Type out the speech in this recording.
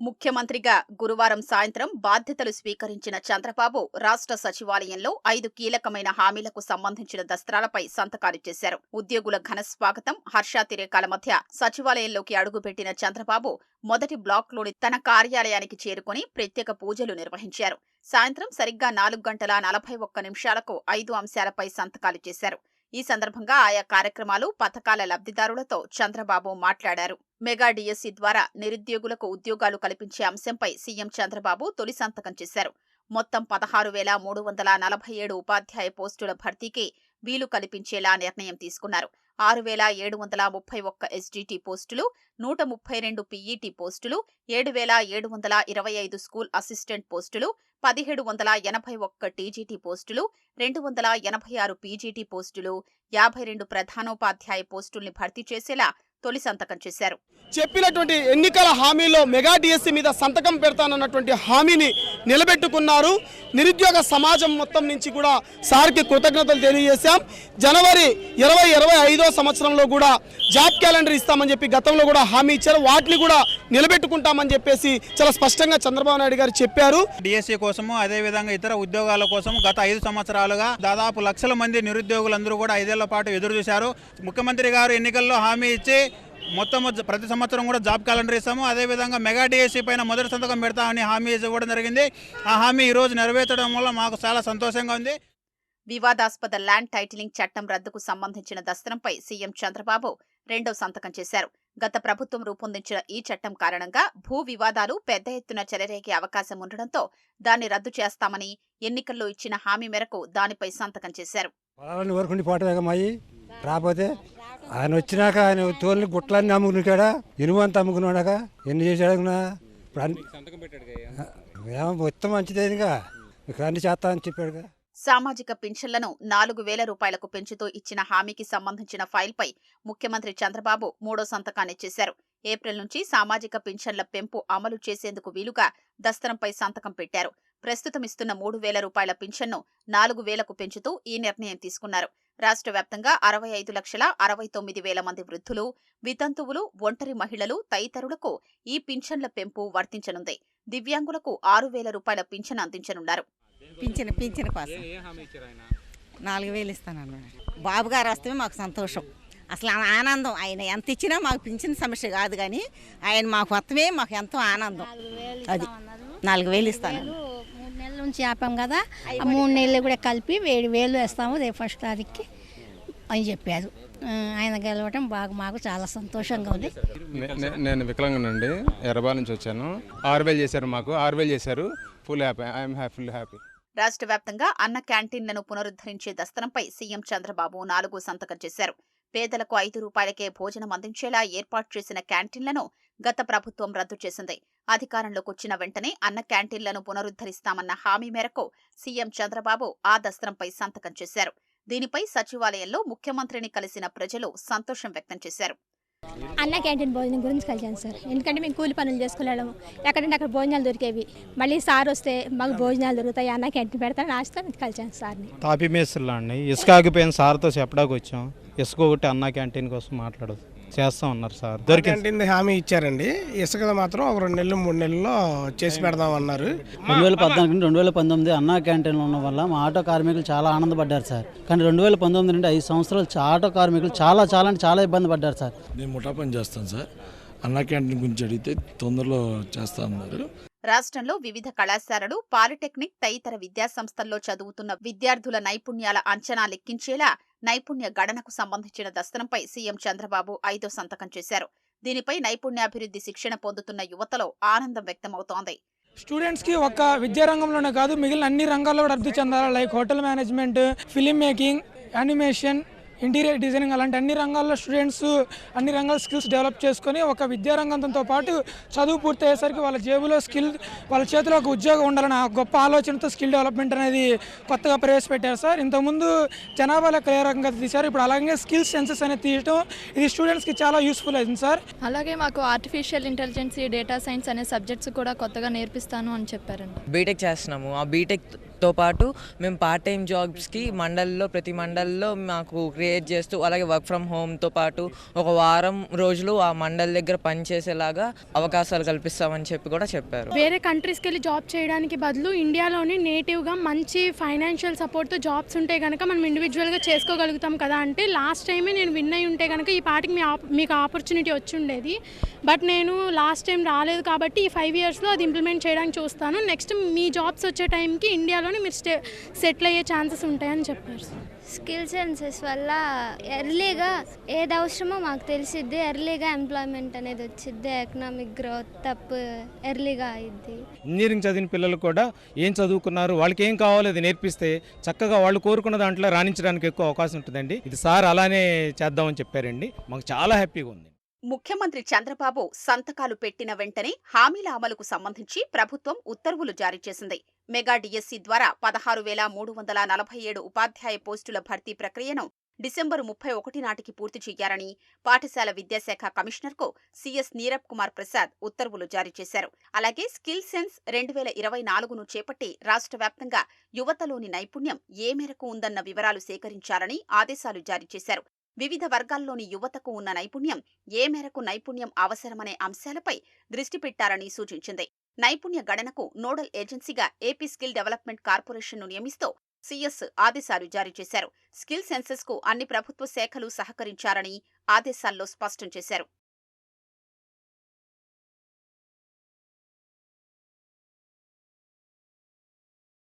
ముఖ్యమంత్రిగా గురువారం సాయంత్రం బాధ్యతలు స్వీకరించిన చంద్రబాబు రాష్ట్ర సచివాలయంలో ఐదు కీలకమైన హామీలకు సంబంధించిన దస్త్రాలపై సంతకాలు చేశారు. ఉద్యోగుల ఘన స్వాగతం హర్షాతిరేకాల మధ్య సచివాలయంలోకి అడుగుపెట్టిన చంద్రబాబు మొదటి బ్లాక్లోని తన కార్యాలయానికి చేరుకుని ప్రత్యేక పూజలు నిర్వహించారు. సాయంత్రం సరిగ్గా నాలుగు గంటల నలభై ఒక్క నిమిషాలకు ఐదు అంశాలపై సంతకాలు చేశారు. ఈ సందర్భంగా ఆయా కార్యక్రమాలు పథకాల లబ్ధిదారులతో చంద్రబాబు మాట్లాడారు. మెగా డిఎస్సి ద్వారా నిరుద్యోగులకు ఉద్యోగాలు కల్పించే అంశంపై సీఎం చంద్రబాబు తొలి సంతకం చేశారు. మొత్తం పదహారు వేల మూడు వందల నలభై ఏడు ఉపాధ్యాయ పోస్టుల భర్తీకి వీలు కల్పించేలా నిర్ణయం తీసుకున్నారు. ఆరు వేల ఏడు వందల ముప్పై ఒక్క ఎస్డిటి పోస్టులు నూట ముప్పై రెండు పీఈటీ పోస్టులు ఏడు వేల ఏడు వందల ఇరవై ఐదు స్కూల్ అసిస్టెంట్ పోస్టులు పదిహేడు వందల ఎనభై ఒక్క టీజీటీ పోస్టులు రెండు వందల ఎనభై ఆరు పీజీటీ పోస్టులు యాభై రెండు ప్రధానోపాధ్యాయ పోస్టుల్ని భర్తీ చేసేలా తొలి సంతకం చేశారు. చెప్పినటువంటి ఎన్నికల హామీలో మెగా డిఎస్సి మీద సంతకం పెడతానన్నటువంటి హామీని నిలబెట్టుకున్నారు. నిరుద్యోగ సమాజం మొత్తం నుంచి కూడా సార్కి కృతజ్ఞతలు తెలియజేశాం. జనవరి ఇరవై ఇరవై ఐదో సంవత్సరంలో కూడా జాబ్ క్యాలెండర్ ఇస్తామని చెప్పి గతంలో కూడా హామీ ఇచ్చారు. వాటిని కూడా నిలబెట్టుకుంటామని చెప్పేసి చాలా స్పష్టంగా చంద్రబాబు నాయుడు గారు చెప్పారు. డిఎస్సి కోసము అదేవిధంగా ఇతర ఉద్యోగాల కోసం గత ఐదు సంవత్సరాలుగా దాదాపు లక్షల మంది నిరుద్యోగులందరూ కూడా ఐదేళ్ళ పాటు ఎదురు చూశారు. ముఖ్యమంత్రి గారు ఎన్నికల్లో హామీ ఇచ్చి మొత్తం ప్రతి సంవత్సరం కూడా జాబ్ క్యాలెండర్ ఇస్తాము. అదేవిధంగా మెగా డిఎస్సి పైన మొదటి సంతకం పెడతామని హామీ ఇవ్వడం జరిగింది. ఆ హామీ ఈ రోజు నెరవేర్చడం వల్ల మాకు చాలా సంతోషంగా ఉంది. వివాదాస్పద ల్యాండ్ టైటిలింగ్ చట్టం రద్దుకు సంబంధించిన దస్త్రంపై సీఎం చంద్రబాబు రెండో సంతకం చేశారు. గత ప్రభుత్వం రూపొందించిన ఈ చట్టం కారణంగా భూ వివాదాలు పెద్ద ఎత్తున చెలరేగే అవకాశం ఉండడంతో దాన్ని రద్దు చేస్తామని ఎన్నికల్లో ఇచ్చిన హామీ మేరకు దానిపై సంతకం చేశారు. రాకపోతే ఆయన వచ్చినాక ఆయన తోలిని గుట్లన్నీ అమ్ముకున్నాడా ఇనుమంతా అమ్ముకున్నాడాక ఎన్ని చేశాడు ఇప్పుడు అన్ని ఏమో మొత్తం మంచిదేదిగా ఇక్కడ అన్ని చేస్తా అని చెప్పాడుగా. సామాజిక పింఛన్లను నాలుగు వేల రూపాయలకు పెంచుతూ ఇచ్చిన హామీకి సంబంధించిన ఫైల్పై ముఖ్యమంత్రి చంద్రబాబు మూడో సంతకాన్ని చేశారు. ఏప్రిల్ నుంచి సామాజిక పింఛన్ల పెంపు అమలు చేసేందుకు వీలుగా దస్త్రంపై సంతకం పెట్టారు. ప్రస్తుతం ఇస్తున్న మూడు వేల రూపాయల పింఛన్ను నాలుగు వేలకు పెంచుతూ ఈ నిర్ణయం తీసుకున్నారు. రాష్ట్ర వ్యాప్తంగా అరవై ఐదు లక్షల అరవై తొమ్మిది వేల మంది వృద్ధులు వితంతువులు ఒంటరి మహిళలు తదితరులకు ఈ పింఛన్ల పెంపు వర్తించనుంది. దివ్యాంగులకు ఆరు వేల రూపాయల పింఛన్ అందించనున్నారు. పింఛన్ పింఛన్ కోసం. నాలుగు వేలు ఇస్తాను బాబు గారు వస్తే మాకు సంతోషం. అసలు ఆ ఆనందం ఆయన ఎంత ఇచ్చినా మాకు పింఛన్ సమస్య కాదు కానీ ఆయన మాకు వత్తమే మాకు ఎంతో ఆనందం. అది. నాలుగు వేలు ఇస్తాను నుంచి ఆపాం కదా. ఆ మూడు నెలలు కూడా కలిపి ఏడు వేలు వేస్తాము రేపు ఫస్ట్ తారీఖుకి అని చెప్పారు. ఆయన గెలవటం బాగా మాకు చాలా సంతోషంగా ఉంది. నేను వికలాంగనండి ఎర్రబాల్ నుంచి వచ్చాను. ఆరు వేలు చేశారు మాకు. ఆరు వేలు చేశారు. Full happy I'm happy full happy రాష్ట్ర వ్యాప్తంగా అన్న క్యాంటీన్లను పునరుద్ధరించే దస్తరంపై సీఎం చంద్రబాబు నాలుగో సంతకం చేశారు. పేదలకు ఐదు రూపాయలకే భోజనం అందించేలా ఏర్పాటు చేసిన క్యాంటీన్లను గత ప్రభుత్వం రద్దు చేసింది. అధికారంలోకి వచ్చిన వెంటనే అన్న క్యాంటీన్లను పునరుద్ధరిస్తామన్న హామీ మేరకు సీఎం చంద్రబాబు ఆ దస్త్రంపై సంతకం చేశారు. దీనిపై సచివాలయంలో ముఖ్యమంత్రిని కలిసిన ప్రజలు సంతోషం వ్యక్తం చేశారు. అన్న క్యాంటీన్ భోజనం గురించి కలిసాను సార్. ఎందుకంటే మేము కూలి పనులు చేసుకున్నాము ఎక్కడంటే అక్కడ భోజనాలు దొరికేవి. మళ్ళీ సార్ వస్తే మాకు భోజనాలు దొరుకుతాయి అన్న క్యాంటీన్ పెడతాను ఆశతో కలిసాను సార్ని. తాపీ మేస్త్రులు అండి ఇసుక ఆగిపోయిన సార్తో చెప్పడానికి వచ్చాం ఇసుక ఒకటి అన్న క్యాంటీన్ కోసం మాట్లాడదు. చేస్తా ఉన్నారు సార్ దొరికింది. క్యాంటీన్ హామీ ఇచ్చారండి. ఇసుక మాత్రం ఒక రెండు నెలలు మూడు నెలల్లో చేసి పెడదాం అన్నారు రెండు వేల పద్నాలుగు నుండి రెండు వేల పంతొమ్మిది అన్నా క్యాంటీన్లు ఉండడం వల్ల మా ఆటో కార్మికులు చాలా ఆనందపడ్డారు సార్. కానీ రెండు వేల పంతొమ్మిది నుండి ఐదు సంవత్సరాలు ఆటో కార్మికులు చాలా చాలా అంటే చాలా ఇబ్బంది పడ్డారు సార్. నేను ముఠా పని చేస్తాను సార్. అన్నా క్యాంటీన్ గురించి అడిగితే తొందరలో చేస్తా అన్నారు. రాష్ట్రంలో వివిధ కళాశాలలు పాలిటెక్నిక్ తదితర విద్యాసంస్థల్లో చదువుతున్న విద్యార్థుల నైపుణ్యాల అంచనా లెక్కించేలా నైపుణ్య గణనకు సంబంధించిన దస్తనంపై సీఎం చంద్రబాబు ఐదో సంతకం చేశారు. దీనిపై నైపుణ్యాభివృద్ధి శిక్షణ పొందుతున్న యువతలో ఆనందం వ్యక్తమవుతోంది. స్టూడెంట్స్కి ఒక్క విద్యా రంగంలోనే కాదు మిగిలిన అన్ని రంగాల్లో కూడా అభివృద్ధి చెందాలి. Like hotel management film making animation interior designing అలాంటి అన్ని రంగాల్లో స్టూడెంట్స్ అన్ని రంగాల స్కిల్స్ డెవలప్ చేసుకొని ఒక విద్యా రంగంతో పాటు చదువు పూర్తయ్యేసరికి వాళ్ళ జేబులో స్కిల్ వాళ్ళ చేతిలో ఒక ఉద్యోగం ఉండాలని ఆ గొప్ప ఆలోచనతో స్కిల్ డెవలప్మెంట్ అనేది కొత్తగా ప్రవేశపెట్టారు సార్. ఇంతకుముందు జనాభా లెక్క ఏ రకంగా తీశారు. ఇప్పుడు అలాగే స్కిల్ సెన్సెస్ అనేది తీయటం ఇది స్టూడెంట్స్కి చాలా యూస్ఫుల్ అయింది సార్. అలాగే మాకు ఆర్టిఫిషియల్ ఇంటెలిజెన్స్ డేటా సైన్స్ అనే సబ్జెక్ట్స్ కూడా కొత్తగా నేర్పిస్తాను అని చెప్పారండి. బీటెక్ చేస్తున్నాము. ఆ బీటెక్తో తో పాటు మేము పార్ట్ టైం జాబ్స్కి మండల్లో ప్రతి మండల్లో మాకు క్రియేట్ చేస్తూ అలాగే వర్క్ ఫ్రమ్ హోమ్తో పాటు ఒక వారం రోజులు ఆ మండల్ దగ్గర పనిచేసేలాగా అవకాశాలు కల్పిస్తామని చెప్పి కూడా చెప్పారు. వేరే కంట్రీస్కి వెళ్ళి జాబ్ చేయడానికి బదులు ఇండియాలోనే నేటివ్గా మంచి ఫైనాన్షియల్ సపోర్ట్తో జాబ్స్ ఉంటే కనుక మనం ఇండివిజువల్గా చేసుకోగలుగుతాం కదా అంటే లాస్ట్ టైమే నేను విన్ అయి ఉంటే కనుక ఈ పాటికి మీ మీకు ఆపర్చునిటీ వచ్చి ఉండేది. బట్ నేను లాస్ట్ టైం రాలేదు కాబట్టి ఈ ఫైవ్ ఇయర్స్లో అది ఇంప్లిమెంట్ చేయడానికి చూస్తాను. నెక్స్ట్ మీ జాబ్స్ వచ్చే టైంకి ఇండియాలోనే మీరు స్టే సెటిల్ అయ్యే ఛాన్సెస్ ఉంటాయని చెప్పారు. స్కిల్ సెన్సెస్ వల్ల ఎర్లీగా ఏది అవసరమో మాకు తెలిసిద్ది. ఎర్లీగా ఎంప్లాయ్మెంట్ అనేది వచ్చిద్ది. ఎకనామిక్ గ్రోత్ తప్పు ఎర్లీగా అయింది ఇంజనీరింగ్ చదివిన పిల్లలు కూడా ఏం చదువుకున్నారు వాళ్ళకి ఏం కావాలో అది నేర్పిస్తే చక్కగా వాళ్ళు కోరుకున్న దాంట్లో రాణించడానికి ఎక్కువ అవకాశం ఉంటుందండి. ఇది సార్ అలానే చేద్దామని చెప్పారండి. మాకు చాలా హ్యాపీగా ఉంది. ముఖ్యమంత్రి చంద్రబాబు సంతకాలు పెట్టిన వెంటనే హామీల అమలుకు సంబంధించి ప్రభుత్వం ఉత్తర్వులు జారీ చేసింది. మెగా డిఎస్సి ద్వారా పదహారు వేల మూడు వందల నలభై ఏడు ఉపాధ్యాయ పోస్టుల భర్తీ ప్రక్రియను డిసెంబరు ముప్పై ఒకటి నాటికి పూర్తి చేయాలని పాఠశాల విద్యాశాఖ కమిషనర్కు సిఎస్ నీరబ్ కుమార్ ప్రసాద్ ఉత్తర్వులు జారీ చేశారు. అలాగే స్కిల్ సెన్స్ రెండు వేల ఇరవై నాలుగును చేపట్టి రాష్ట్ర వ్యాప్తంగా యువతలోని నైపుణ్యం ఏ మేరకు ఉందన్న వివరాలు సేకరించాలని ఆదేశాలు జారీ చేశారు. వివిధ వర్గాల్లోని యువతకు ఉన్న నైపుణ్యం ఏ మేరకు నైపుణ్యం అవసరమనే అంశాలపై దృష్టి పెట్టాలని సూచించింది. నైపుణ్య గణనకు నోడల్ ఏజెన్సీగా ఏపీ స్కిల్ డెవలప్మెంట్ కార్పొరేషన్ను నియమిస్తూ సీఎస్ ఆదేశాలు జారీ చేశారు. స్కిల్ సెన్సెస్కు అన్ని ప్రభుత్వ శాఖలు సహకరించారని ఆదేశాల్లో స్పష్టం చేశారు.